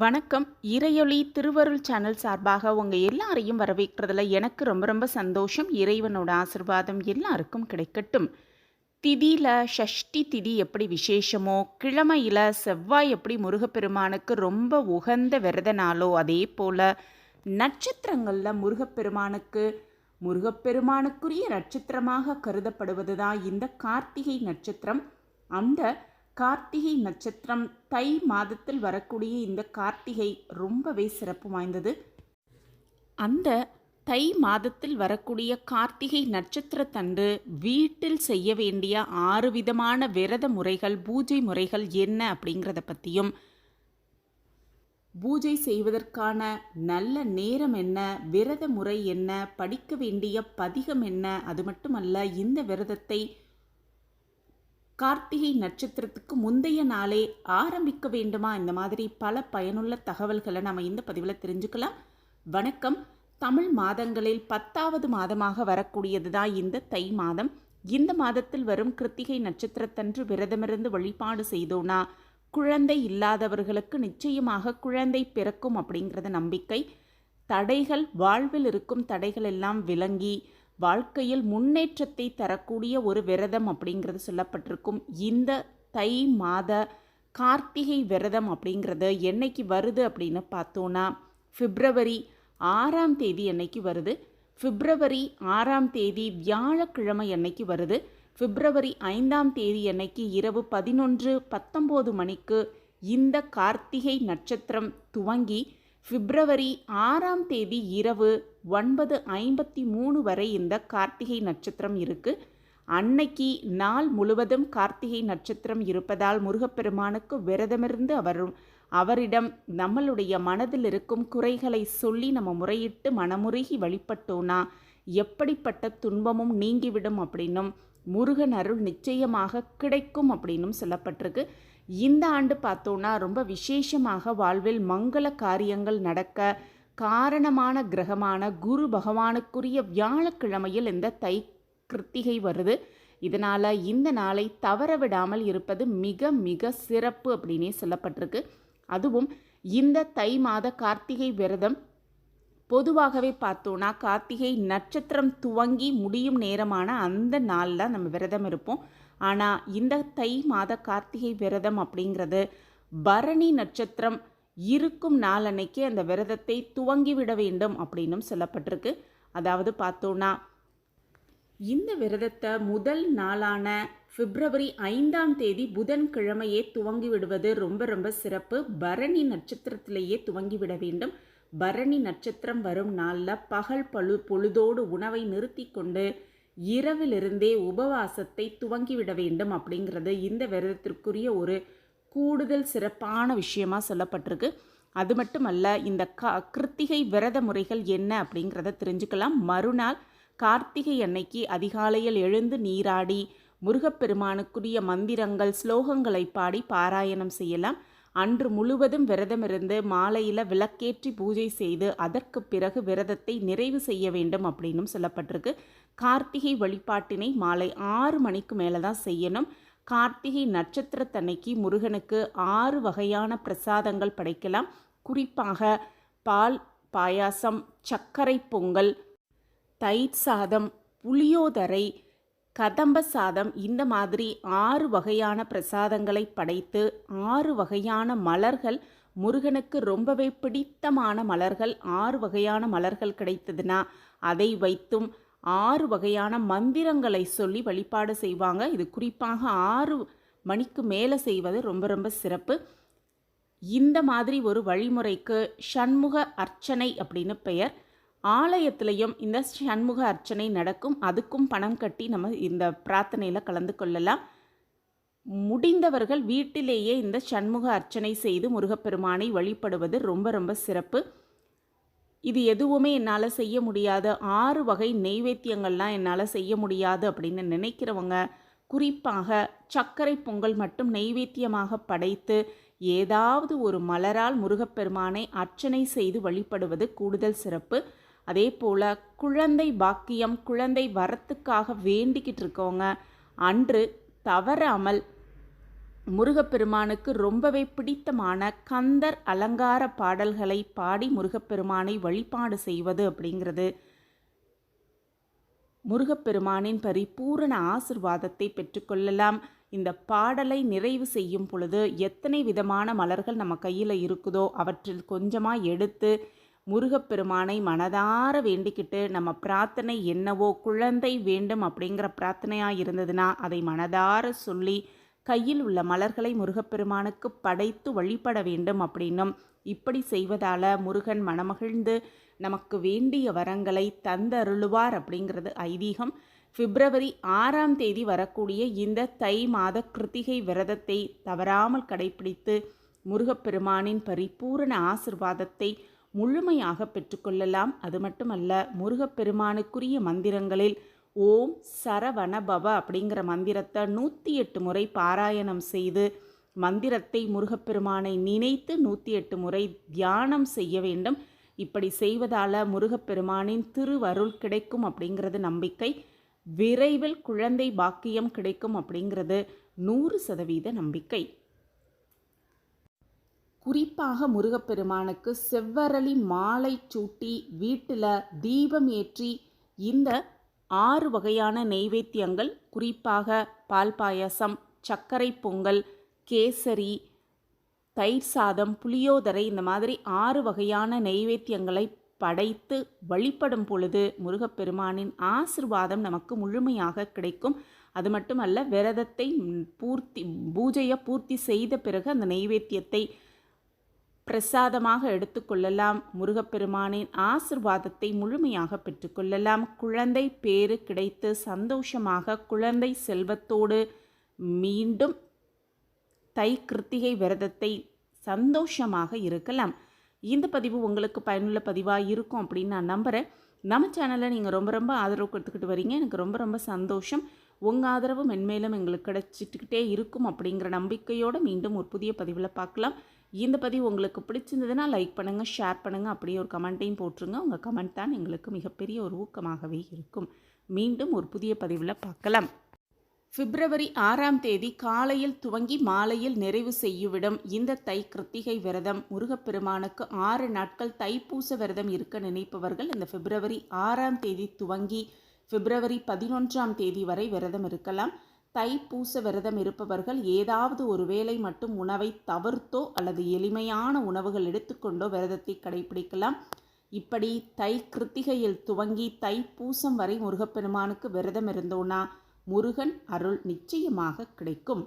வணக்கம். இறையொளி திருவருள் சேனல் சார்பாக உங்கள் எல்லாரையும் வரவேற்கிறதுல எனக்கு ரொம்ப ரொம்ப சந்தோஷம். இறைவனோட ஆசிர்வாதம் எல்லாருக்கும் கிடைக்கட்டும். திதியில் ஷஷ்டி திதி எப்படி விசேஷமோ கிழமையில் செவ்வாய் எப்படி முருகப்பெருமானுக்கு ரொம்ப உகந்த விரத நாளோ அதே போல் நட்சத்திரங்களில் முருகப்பெருமானுக்கு முருகப்பெருமானுக்குரிய நட்சத்திரமாக கருதப்படுவது தான் இந்த கார்த்திகை நட்சத்திரம். அந்த கார்த்திகை நட்சத்திரம் தை மாதத்தில் வரக்கூடிய இந்த கார்த்திகை ரொம்பவே சிறப்பு வாய்ந்தது. அந்த தை மாதத்தில் வரக்கூடிய கார்த்திகை நட்சத்திரத்தன்று வீட்டில் செய்ய வேண்டிய ஆறு விதமான விரத முறைகள் பூஜை முறைகள் என்ன அப்படிங்கிறத பற்றியும் பூஜை செய்வதற்கான நல்ல நேரம் என்ன விரத முறை என்ன படிக்க வேண்டிய பதிகம் என்ன அது மட்டுமல்ல இந்த விரதத்தை கார்த்திகை நட்சத்திரத்துக்கு முந்தைய நாளே ஆரம்பிக்க வேண்டுமா? இந்த மாதிரி பல பயனுள்ள தகவல்களை நம்ம இந்த பதிவில் தெரிஞ்சுக்கலாம். வணக்கம். தமிழ் மாதங்களில் பத்தாவது மாதமாக வரக்கூடியது தான் இந்த தை மாதம். இந்த மாதத்தில் வரும் கிருத்திகை நட்சத்திரத்தன்று விரதமிருந்து வழிபாடு செய்தோன்னா குழந்தை இல்லாதவர்களுக்கு நிச்சயமாக குழந்தை பிறக்கும் அப்படிங்கிறது நம்பிக்கை. தடைகள் வாழ்வில் இருக்கும் தடைகள் எல்லாம் விளங்கி வாழ்க்கையில் முன்னேற்றத்தை தரக்கூடிய ஒரு விரதம் அப்படிங்கிறது சொல்லப்பட்டிருக்கும். இந்த தை மாத கார்த்திகை விரதம் அப்படிங்கிறது என்னைக்கு வருது அப்படின்னு பார்த்தோன்னா பிப்ரவரி ஆறாம் தேதி என்னைக்கு வருது? பிப்ரவரி ஆறாம் தேதி வியாழக்கிழமை என்னைக்கு வருது? பிப்ரவரி ஐந்தாம் தேதி அன்னைக்கு இரவு பதினொன்று பத்தொம்போது மணிக்கு இந்த கார்த்திகை நட்சத்திரம் துவங்கி பிப்ரவரி ஆறாம் தேதி இரவு ஒன்பது ஐம்பத்தி மூணு வரை இந்த கார்த்திகை நட்சத்திரம் இருக்குது அன்னைக்கு நாள் முழுவதும் கார்த்திகை நட்சத்திரம் இருப்பதால் முருகப்பெருமானுக்கு விரதமிருந்து அவர் அவரிடம் நம்மளுடைய மனதில் இருக்கும் குறைகளை சொல்லி நம்ம முறையிட்டு மனமுருகி வழிபட்டோன்னா எப்படிப்பட்ட துன்பமும் நீங்கிவிடும் அப்படின்னும் முருகன் அருள் நிச்சயமாக கிடைக்கும் அப்படின்னும் சொல்லப்பட்டிருக்கு. இந்த ஆண்டு பார்த்தோன்னா ரொம்ப விசேஷமாக வாழ்வில் மங்கள காரியங்கள் நடக்க காரணமான கிரகமான குரு பகவானுக்குரிய வியாழக்கிழமையில் இந்த தை கிருத்திகை வருது. இதனால் இந்த நாளை தவற விடாமல் இருப்பது மிக மிக சிறப்பு அப்படின்னே சொல்லப்பட்டிருக்கு. அதுவும் இந்த தை மாத கார்த்திகை விரதம் பொதுவாகவே பார்த்தோன்னா கார்த்திகை நட்சத்திரம் துவங்கி முடியும் நேரமான அந்த நாளில் நம்ம விரதம் இருப்போம். ஆனால் இந்த தை மாத கார்த்திகை விரதம் அப்படிங்கிறது பரணி நட்சத்திரம் இருக்கும் நாளன்னைக்கு அந்த விரதத்தை துவங்கிவிட வேண்டும் அப்படின்னும் சொல்லப்பட்டிருக்கு. அதாவது பார்த்தோன்னா இந்த விரதத்தை முதல் நாளான பிப்ரவரி ஐந்தாம் தேதி புதன்கிழமையே துவங்கி விடுவது ரொம்ப ரொம்ப சிறப்பு. பரணி நட்சத்திரத்திலேயே துவங்கிவிட வேண்டும். பரணி நட்சத்திரம் வரும் நாளில் பகல் பழு பொழுதோடு உணவை நிறுத்தி கொண்டு இரவிலிருந்தே உபவாசத்தை துவங்கிவிட வேண்டும் அப்படிங்கிறது இந்த விரதத்திற்குரிய ஒரு கூடுதல் சிறப்பான விஷயமா சொல்லப்பட்டிருக்கு. அது மட்டுமல்ல இந்த க கிருத்திகை விரத முறைகள் என்ன அப்படிங்கிறத தெரிஞ்சுக்கலாம். மறுநாள் கார்த்திகை அன்னைக்கு அதிகாலையில் எழுந்து நீராடி முருகப்பெருமானுக்குரிய மந்திரங்கள் ஸ்லோகங்களை பாடி பாராயணம் செய்யலாம். அன்று முழுவதும் விரதமிருந்து மாலையில் விளக்கேற்றி பூஜை செய்து அதற்கு பிறகு விரதத்தை நிறைவு செய்ய வேண்டும் அப்படின்னும் சொல்லப்பட்டிருக்கு. கார்த்திகை வழிபாட்டினை மாலை ஆறு மணிக்கு மேலே தான் செய்யணும். கார்த்திகை நட்சத்திரத்தன்னைக்கு முருகனுக்கு ஆறு வகையான பிரசாதங்கள் படைக்கலாம். குறிப்பாக பால் பாயாசம் சர்க்கரை பொங்கல் தயிர் சாதம் புளியோதரை கதம்ப சாதம் இந்த மாதிரி ஆறு வகையான பிரசாதங்களை படைத்து ஆறு வகையான மலர்கள் முருகனுக்கு ரொம்பவே பிடித்தமான மலர்கள் ஆறு வகையான மலர்கள் கிடைத்ததுன்னா அதை வைத்தும் ஆறு வகையான மந்திரங்களை சொல்லி வழிபாடு செய்வாங்க. இது குறிப்பாக ஆறு மணிக்கு மேலே செய்வது ரொம்ப ரொம்ப சிறப்பு. இந்த மாதிரி ஒரு வழிமுறைக்கு சண்முக அர்ச்சனை அப்படின்னு பெயர். ஆலயத்திலையும் இந்த சண்முக அர்ச்சனை நடக்கும். அதுக்கும் பணம் கட்டி நம்ம இந்த பிரார்த்தனையில் கலந்து கொள்ளலாம். முடிந்தவர்கள் வீட்டிலேயே இந்த சண்முக அர்ச்சனை செய்து முருகப்பெருமானை வழிபடுவது ரொம்ப ரொம்ப சிறப்பு. இது எதுவுமே என்னால் செய்ய முடியாது. ஆறு வகை நெய்வேத்தியங்கள்லாம் என்னால் செய்ய முடியாது அப்படின்னு நினைக்கிறவங்க குறிப்பாக சர்க்கரை பொங்கல் மட்டும் நெய்வேத்தியமாக படைத்து ஏதாவது ஒரு மலரால் முருகப்பெருமானை அர்ச்சனை செய்து வழிபடுவது கூடுதல் சிறப்பு. அதே போல் குழந்தை பாக்கியம் குழந்தை வரத்துக்காக வேண்டிக்கிட்டு இருக்கவங்க அன்று தவறாமல் முருகப்பெருமானுக்கு ரொம்பவே பிடித்தமான கந்தர் அலங்கார பாடல்களை பாடி முருகப்பெருமானை வழிபாடு செய்வது அப்படிங்கிறது. முருகப்பெருமானின் பரிபூரண ஆசிர்வாதத்தை பெற்றுக்கொள்ளலாம். இந்த பாடலை நிறைவு செய்யும் பொழுது எத்தனை விதமான மலர்கள் நம்ம கையில் இருக்குதோ அவற்றில் கொஞ்சமாக எடுத்து முருகப்பெருமானை மனதார வேண்டிக்கிட்டு நம்ம பிரார்த்தனை என்னவோ குழந்தை வேண்டும் அப்படிங்கிற பிரார்த்தனையாக இருந்ததுன்னா அதை மனதார சொல்லி கையில் உள்ள மலர்களை முருகப்பெருமானுக்கு படைத்து வழிபட வேண்டும் அப்படின்னும். இப்படி செய்வதால் முருகன் மனமகிழ்ந்து நமக்கு வேண்டிய வரங்களை தந்தருளுவார் அப்படிங்கிறது ஐதீகம். பிப்ரவரி ஆறாம் தேதி வரக்கூடிய இந்த தை மாத கிருத்திகை விரதத்தை தவறாமல் கடைபிடித்து முருகப்பெருமானின் பரிபூரண ஆசிர்வாதத்தை முழுமையாக பெற்றுக்கொள்ளலாம் அது மட்டுமல்ல முருகப்பெருமானுக்குரிய மந்திரங்களில் ஓம் சரவணபவ அப்படிங்கிற மந்திரத்தை நூற்றி எட்டு முறை பாராயணம் செய்து மந்திரத்தை முருகப்பெருமானை நினைத்து நூற்றி எட்டு முறை தியானம் செய்ய வேண்டும். இப்படி செய்வதால் முருகப்பெருமானின் திருவருள் கிடைக்கும் அப்படிங்கிறது நம்பிக்கை. விரைவில் குழந்தை பாக்கியம் கிடைக்கும் அப்படிங்கிறது நூறு சதவீத நம்பிக்கை. குறிப்பாக முருகப்பெருமானுக்கு செவ்வரளி மாலை சூட்டி வீட்டில் தீபம் ஏற்றி இந்த ஆறு வகையான நெய்வேத்தியங்கள் குறிப்பாக பால் பாயசம் சர்க்கரை பொங்கல் கேசரி தயிர் சாதம் புளியோதரை இந்த மாதிரி ஆறு வகையான நெய்வேத்தியங்களை படைத்து வழிபடும் பொழுது முருகப்பெருமானின் ஆசிர்வாதம் நமக்கு முழுமையாக கிடைக்கும். அது மட்டுமல்ல விரதத்தை பூர்த்தி பூஜையை பூர்த்தி செய்த பிறகு அந்த நெய்வேத்தியத்தை பிரசாதமாக எடுத்துக்கொள்ளலாம். முருகப்பெருமானின் ஆசிர்வாதத்தை முழுமையாக பெற்றுக்கொள்ளலாம். குழந்தை பேறு கிடைத்து சந்தோஷமாக குழந்தை செல்வத்தோடு மீண்டும் தை கிருத்திகை விரதத்தை சந்தோஷமாக இருக்கலாம். இந்த பதிவு உங்களுக்கு பயனுள்ள பதிவாக இருக்கும் அப்படின்னு நான் நம்புகிறேன் நம்ம சேனலில் நீங்கள் ரொம்ப ரொம்ப ஆதரவு கொடுத்துக்கிட்டு வரீங்க. எனக்கு ரொம்ப ரொம்ப சந்தோஷம். உங்கள் ஆதரவு மென்மேலும் எங்களுக்கு கிடச்சிட்டுக்கிட்டே இருக்கும் அப்படிங்கிற நம்பிக்கையோடு மீண்டும் ஒரு புதிய பதிவில் பார்க்கலாம். இந்த பதிவு உங்களுக்கு பிடிச்சிருந்ததுன்னா லைக் பண்ணுங்கள் ஷேர் பண்ணுங்கள் அப்படியே ஒரு கமெண்ட்டையும் போட்டுருங்க. உங்கள் கமெண்ட் தான் எங்களுக்கு மிகப்பெரிய ஒரு ஊக்கமாகவே இருக்கும். மீண்டும் ஒரு புதிய பதிவில் பார்க்கலாம். பிப்ரவரி ஆறாம் தேதி காலையில் துவங்கி மாலையில் நிறைவு செய்யுவிடும். இந்த தை கிருத்திகை விரதம். முருகப்பெருமானுக்கு ஆறு நாட்கள் தைப்பூச விரதம் இருக்க நினைப்பவர்கள் இந்த பிப்ரவரி ஆறாம் தேதி துவங்கி பிப்ரவரி பதினொன்றாம் தேதி வரை விரதம் இருக்கலாம். தைப்பூச விரதம் இருப்பவர்கள் ஏதாவது ஒரு வேளை மட்டும் உணவை தவிர்த்தோ அல்லது எளிமையான உணவுகள் எடுத்துக்கொண்டோ விரதத்தை கடைபிடிக்கலாம் இப்படி தை கிருத்திகையில் துவங்கி தைப்பூசம் வரை முருகப்பெருமானுக்கு விரதம் இருந்தோன்னா முருகன் அருள் நிச்சயமாக கிடைக்கும்.